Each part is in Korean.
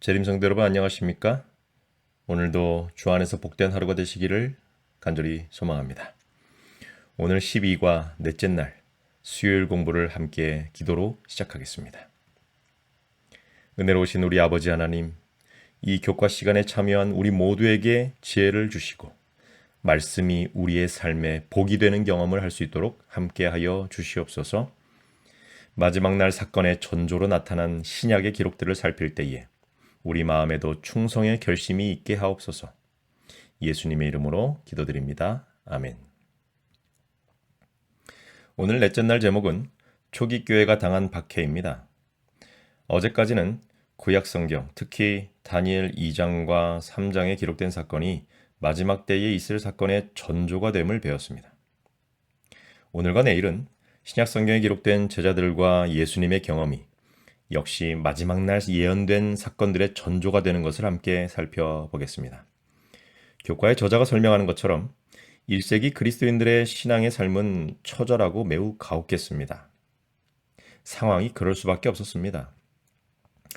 재림성도 여러분 안녕하십니까? 오늘도 주 안에서 복된 하루가 되시기를 간절히 소망합니다. 오늘 12과 넷째 날 수요일 공부를 함께 기도로 시작하겠습니다. 은혜로우신 우리 아버지 하나님, 이 교과 시간에 참여한 우리 모두에게 지혜를 주시고 말씀이 우리의 삶에 복이 되는 경험을 할 수 있도록 함께하여 주시옵소서. 마지막 날 사건의 전조로 나타난 신약의 기록들을 살필 때에 우리 마음에도 충성의 결심이 있게 하옵소서. 예수님의 이름으로 기도드립니다. 아멘. 오늘 넷째 날 제목은 초기 교회가 당한 박해입니다. 어제까지는 구약 성경, 특히 다니엘 2장과 3장에 기록된 사건이 마지막 때에 있을 사건의 전조가 됨을 배웠습니다. 오늘과 내일은 신약 성경에 기록된 제자들과 예수님의 경험이 역시 마지막 날 예언된 사건들의 전조가 되는 것을 함께 살펴보겠습니다. 교과의 저자가 설명하는 것처럼 1세기 그리스도인들의 신앙의 삶은 처절하고 매우 가혹했습니다. 상황이 그럴 수밖에 없었습니다.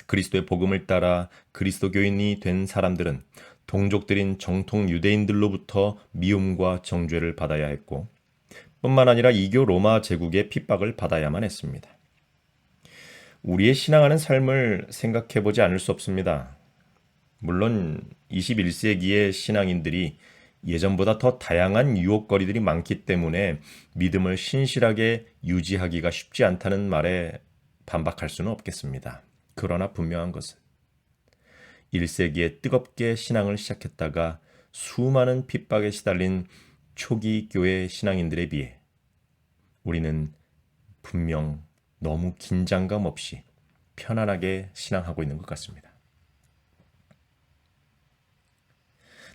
그리스도의 복음을 따라 그리스도교인이 된 사람들은 동족들인 정통 유대인들로부터 미움과 정죄를 받아야 했고 뿐만 아니라 이교 로마 제국의 핍박을 받아야만 했습니다. 우리의 신앙하는 삶을 생각해 보지 않을 수 없습니다. 물론 21세기의 신앙인들이 예전보다 더 다양한 유혹거리들이 많기 때문에 믿음을 신실하게 유지하기가 쉽지 않다는 말에 반박할 수는 없겠습니다. 그러나 분명한 것은 1세기에 뜨겁게 신앙을 시작했다가 수많은 핍박에 시달린 초기 교회 신앙인들에 비해 우리는 분명 너무 긴장감 없이 편안하게 신앙하고 있는 것 같습니다.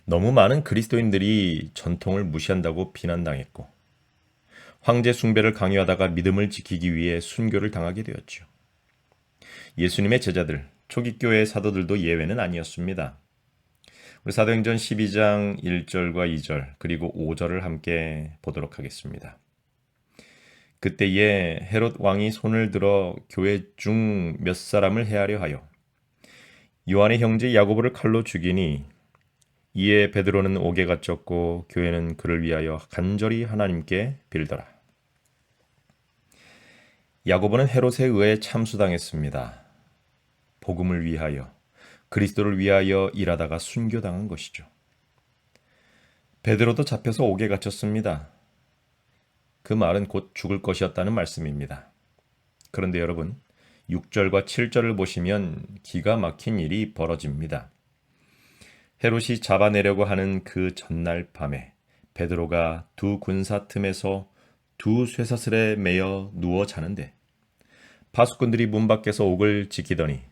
너무 많은 그리스도인들이 전통을 무시한다고 비난당했고 황제 숭배를 강요하다가 믿음을 지키기 위해 순교를 당하게 되었죠. 예수님의 제자들, 초기 교회의 사도들도 예외는 아니었습니다. 우리 사도행전 12장 1절과 2절 그리고 5절을 함께 보도록 하겠습니다. 그때에 헤롯 왕이 손을 들어 교회 중 몇 사람을 해하려 하여 요한의 형제 야고보를 칼로 죽이니 이에 베드로는 옥에 갇혔고 교회는 그를 위하여 간절히 하나님께 빌더라. 야고보는 헤롯에 의해 참수당했습니다. 복음을 위하여 그리스도를 위하여 일하다가 순교당한 것이죠. 베드로도 잡혀서 옥에 갇혔습니다. 그 말은 곧 죽을 것이었다는 말씀입니다. 그런데 여러분, 6절과 7절을 보시면 기가 막힌 일이 벌어집니다. 헤롯이 잡아내려고 하는 그 전날 밤에 베드로가 두 군사 틈에서 두 쇠사슬에 매여 누워 자는데 파수꾼들이 문 밖에서 옥을 지키더니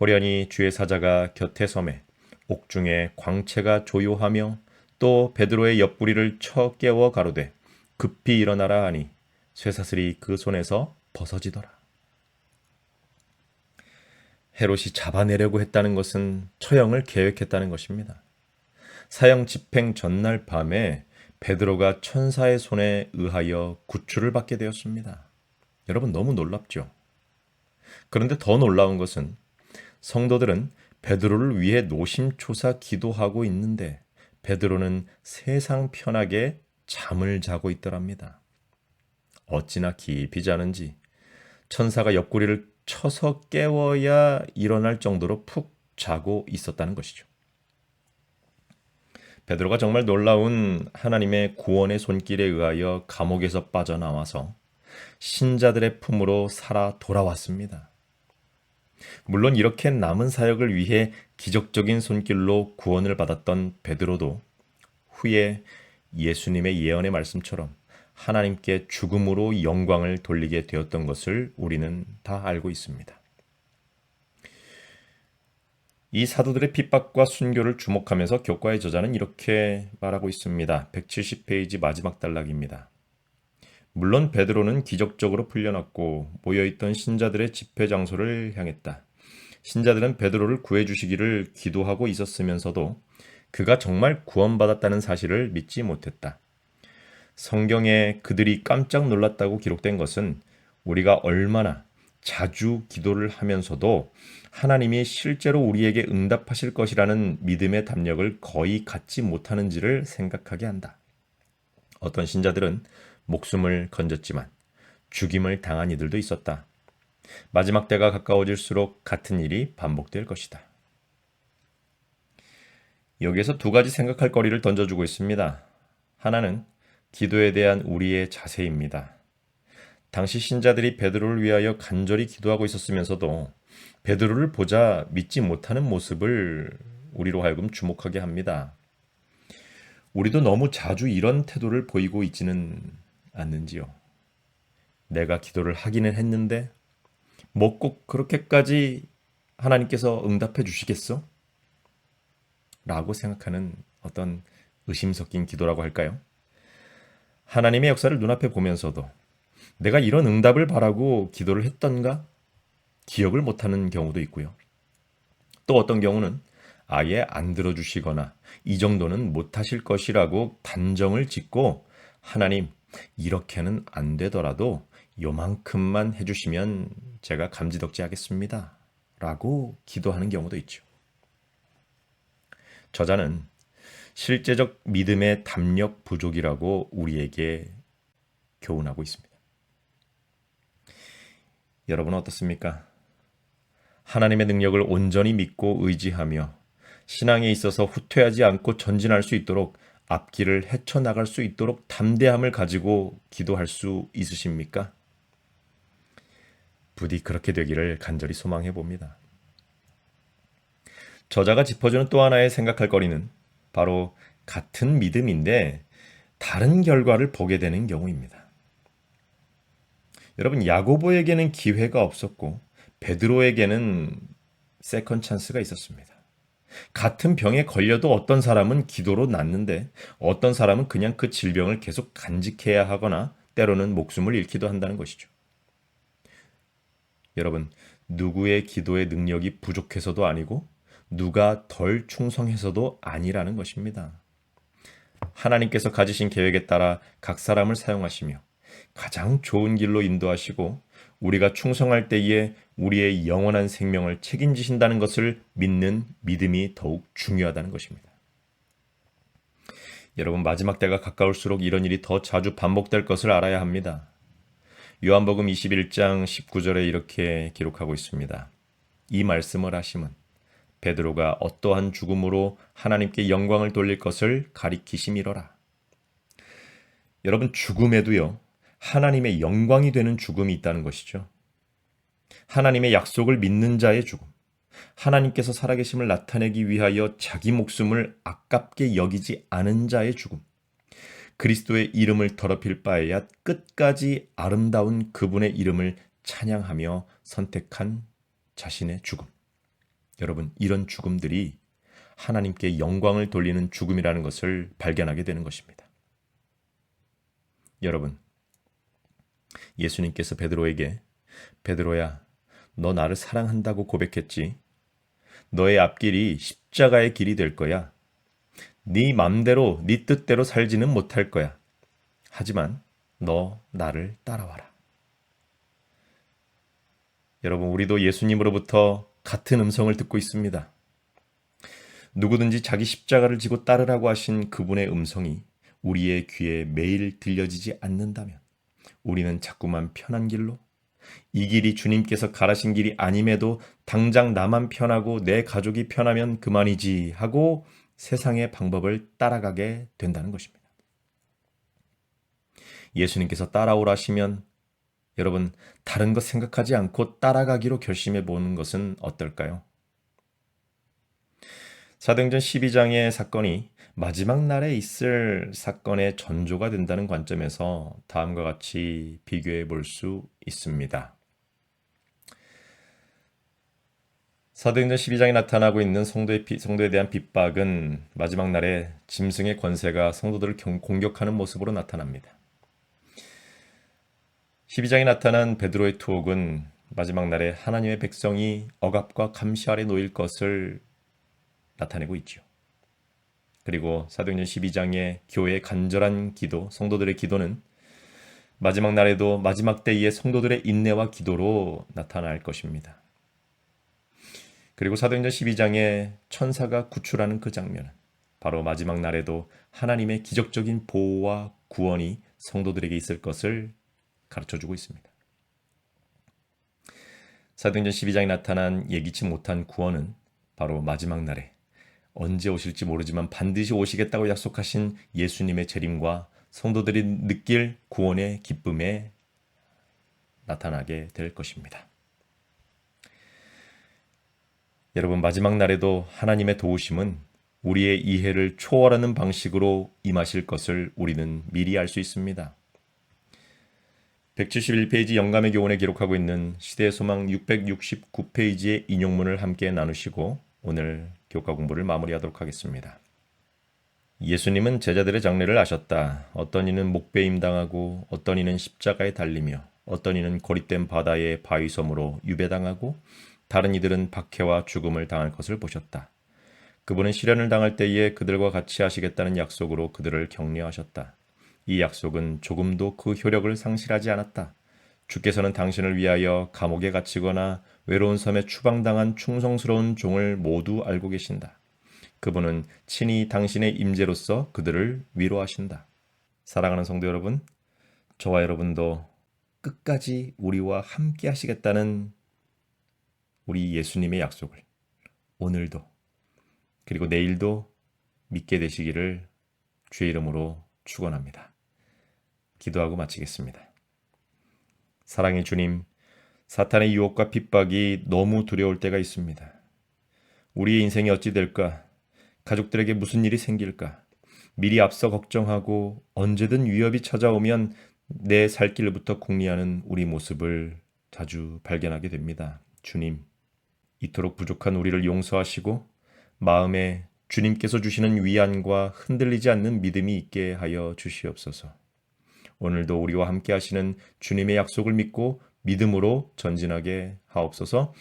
호련히 주의 사자가 곁에 섬에 옥중에 광채가 조요하며 또 베드로의 옆구리를 쳐 깨워 가로되 급히 일어나라 하니 쇠사슬이 그 손에서 벗어지더라. 헤롯이 잡아내려고 했다는 것은 처형을 계획했다는 것입니다. 사형 집행 전날 밤에 베드로가 천사의 손에 의하여 구출을 받게 되었습니다. 여러분 너무 놀랍죠? 그런데 더 놀라운 것은 성도들은 베드로를 위해 노심초사 기도하고 있는데 베드로는 세상 편하게 잠을 자고 있더랍니다. 어찌나 깊이 자는지 천사가 옆구리를 쳐서 깨워야 일어날 정도로 푹 자고 있었다는 것이죠. 베드로가 정말 놀라운 하나님의 구원의 손길에 의하여 감옥에서 빠져나와서 신자들의 품으로 살아 돌아왔습니다. 물론 이렇게 남은 사역을 위해 기적적인 손길로 구원을 받았던 베드로도 후에 예수님의 예언의 말씀처럼 하나님께 죽음으로 영광을 돌리게 되었던 것을 우리는 다 알고 있습니다. 이 사도들의 핍박과 순교를 주목하면서 교과의 저자는 이렇게 말하고 있습니다. 170페이지 마지막 단락입니다. 물론 베드로는 기적적으로 풀려났고 모여있던 신자들의 집회 장소를 향했다. 신자들은 베드로를 구해 주시기를 기도하고 있었으면서도 그가 정말 구원받았다는 사실을 믿지 못했다. 성경에 그들이 깜짝 놀랐다고 기록된 것은 우리가 얼마나 자주 기도를 하면서도 하나님이 실제로 우리에게 응답하실 것이라는 믿음의 담력을 거의 갖지 못하는지를 생각하게 한다. 어떤 신자들은 목숨을 건졌지만 죽임을 당한 이들도 있었다. 마지막 때가 가까워질수록 같은 일이 반복될 것이다. 여기에서 두 가지 생각할 거리를 던져주고 있습니다. 하나는 기도에 대한 우리의 자세입니다. 당시 신자들이 베드로를 위하여 간절히 기도하고 있었으면서도 베드로를 보자 믿지 못하는 모습을 우리로 하여금 주목하게 합니다. 우리도 너무 자주 이런 태도를 보이고 있지는 않는지요. 내가 기도를 하기는 했는데 뭐 꼭 그렇게까지 하나님께서 응답해 주시겠어? 라고 생각하는 어떤 의심 섞인 기도라고 할까요? 하나님의 역사를 눈앞에 보면서도 내가 이런 응답을 바라고 기도를 했던가? 기억을 못하는 경우도 있고요. 또 어떤 경우는 아예 안 들어주시거나 이 정도는 못하실 것이라고 단정을 짓고 하나님 이렇게는 안 되더라도 요만큼만 해주시면 제가 감지덕지 하겠습니다. 라고 기도하는 경우도 있죠. 저자는 실제적 믿음의 담력 부족이라고 우리에게 교훈하고 있습니다. 여러분은 어떻습니까? 하나님의 능력을 온전히 믿고 의지하며 신앙에 있어서 후퇴하지 않고 전진할 수 있도록 앞길을 헤쳐나갈 수 있도록 담대함을 가지고 기도할 수 있으십니까? 부디 그렇게 되기를 간절히 소망해 봅니다. 저자가 짚어주는 또 하나의 생각할 거리는 바로 같은 믿음인데 다른 결과를 보게 되는 경우입니다. 여러분 야고보에게는 기회가 없었고 베드로에게는 세컨 찬스가 있었습니다. 같은 병에 걸려도 어떤 사람은 기도로 낫는데 어떤 사람은 그냥 그 질병을 계속 간직해야 하거나 때로는 목숨을 잃기도 한다는 것이죠. 여러분, 누구의 기도의 능력이 부족해서도 아니고 누가 덜 충성해서도 아니라는 것입니다. 하나님께서 가지신 계획에 따라 각 사람을 사용하시며 가장 좋은 길로 인도하시고 우리가 충성할 때에 우리의 영원한 생명을 책임지신다는 것을 믿는 믿음이 더욱 중요하다는 것입니다. 여러분 마지막 때가 가까울수록 이런 일이 더 자주 반복될 것을 알아야 합니다. 요한복음 21장 19절에 이렇게 기록하고 있습니다. 이 말씀을 하심은 베드로가 어떠한 죽음으로 하나님께 영광을 돌릴 것을 가리키심이로라. 여러분 죽음에도요. 하나님의 영광이 되는 죽음이 있다는 것이죠. 하나님의 약속을 믿는 자의 죽음. 하나님께서 살아계심을 나타내기 위하여 자기 목숨을 아깝게 여기지 않은 자의 죽음. 그리스도의 이름을 더럽힐 바에야 끝까지 아름다운 그분의 이름을 찬양하며 선택한 자신의 죽음. 여러분, 이런 죽음들이 하나님께 영광을 돌리는 죽음이라는 것을 발견하게 되는 것입니다. 여러분, 예수님께서 베드로에게 베드로야, 너 나를 사랑한다고 고백했지. 너의 앞길이 십자가의 길이 될 거야. 네 맘대로 네 뜻대로 살지는 못할 거야. 하지만 너 나를 따라와라. 여러분, 우리도 예수님으로부터 같은 음성을 듣고 있습니다. 누구든지 자기 십자가를 지고 따르라고 하신 그분의 음성이 우리의 귀에 매일 들려지지 않는다면 우리는 자꾸만 편한 길로 이 길이 주님께서 가라신 길이 아님에도 당장 나만 편하고 내 가족이 편하면 그만이지 하고 세상의 방법을 따라가게 된다는 것입니다. 예수님께서 따라오라시면 여러분 다른 것 생각하지 않고 따라가기로 결심해 보는 것은 어떨까요? 사도행전 12장의 사건이 마지막 날에 있을 사건의 전조가 된다는 관점에서 다음과 같이 비교해 볼 수 있습니다. 사도행전 12장에 나타나고 있는 성도의 비, 성도에 대한 핍박은 마지막 날에 짐승의 권세가 성도들을 공격하는 모습으로 나타납니다. 12장에 나타난 베드로의 투옥은 마지막 날에 하나님의 백성이 억압과 감시 아래 놓일 것을 나타내고 있죠. 그리고 사도행전 12장의 교회의 간절한 기도, 성도들의 기도는 마지막 날에도 마지막 때의 성도들의 인내와 기도로 나타날 것입니다. 그리고 사도행전 12장에 천사가 구출하는 그 장면은 바로 마지막 날에도 하나님의 기적적인 보호와 구원이 성도들에게 있을 것을 가르쳐 주고 있습니다. 사도행전 12장에 나타난 예기치 못한 구원은 바로 마지막 날에 언제 오실지 모르지만 반드시 오시겠다고 약속하신 예수님의 재림과 성도들이 느낄 구원의 기쁨에 나타나게 될 것입니다. 여러분 마지막 날에도 하나님의 도우심은 우리의 이해를 초월하는 방식으로 임하실 것을 우리는 미리 알 수 있습니다. 171페이지 영감의 교훈에 기록하고 있는 시대의 소망 669페이지의 인용문을 함께 나누시고 오늘 교과 공부를 마무리하도록 하겠습니다. 예수님은 제자들의 장례를 아셨다. 어떤 이는 목배임 당하고 어떤 이는 십자가에 달리며 어떤 이는 고립된 바다의 바위섬으로 유배당하고 다른 이들은 박해와 죽음을 당할 것을 보셨다. 그분은 시련을 당할 때에 그들과 같이 하시겠다는 약속으로 그들을 격려하셨다. 이 약속은 조금도 그 효력을 상실하지 않았다. 주께서는 당신을 위하여 감옥에 갇히거나 외로운 섬에 추방당한 충성스러운 종을 모두 알고 계신다. 그분은 친히 당신의 임재로서 그들을 위로하신다. 사랑하는 성도 여러분, 저와 여러분도 끝까지 우리와 함께 하시겠다는 우리 예수님의 약속을 오늘도 그리고 내일도 믿게 되시기를 주의 이름으로 축원합니다. 기도하고 마치겠습니다. 사랑의 주님, 사탄의 유혹과 핍박이 너무 두려울 때가 있습니다. 우리의 인생이 어찌 될까? 가족들에게 무슨 일이 생길까? 미리 앞서 걱정하고 언제든 위협이 찾아오면 내 살 길부터 궁리하는 우리 모습을 자주 발견하게 됩니다. 주님, 이토록 부족한 우리를 용서하시고 마음에 주님께서 주시는 위안과 흔들리지 않는 믿음이 있게 하여 주시옵소서. 오늘도 우리와 함께 하시는 주님의 약속을 믿고 믿음으로 전진하게 하옵소서.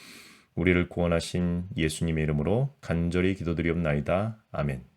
우리를 구원하신 예수님의 이름으로 간절히 기도드리옵나이다. 아멘.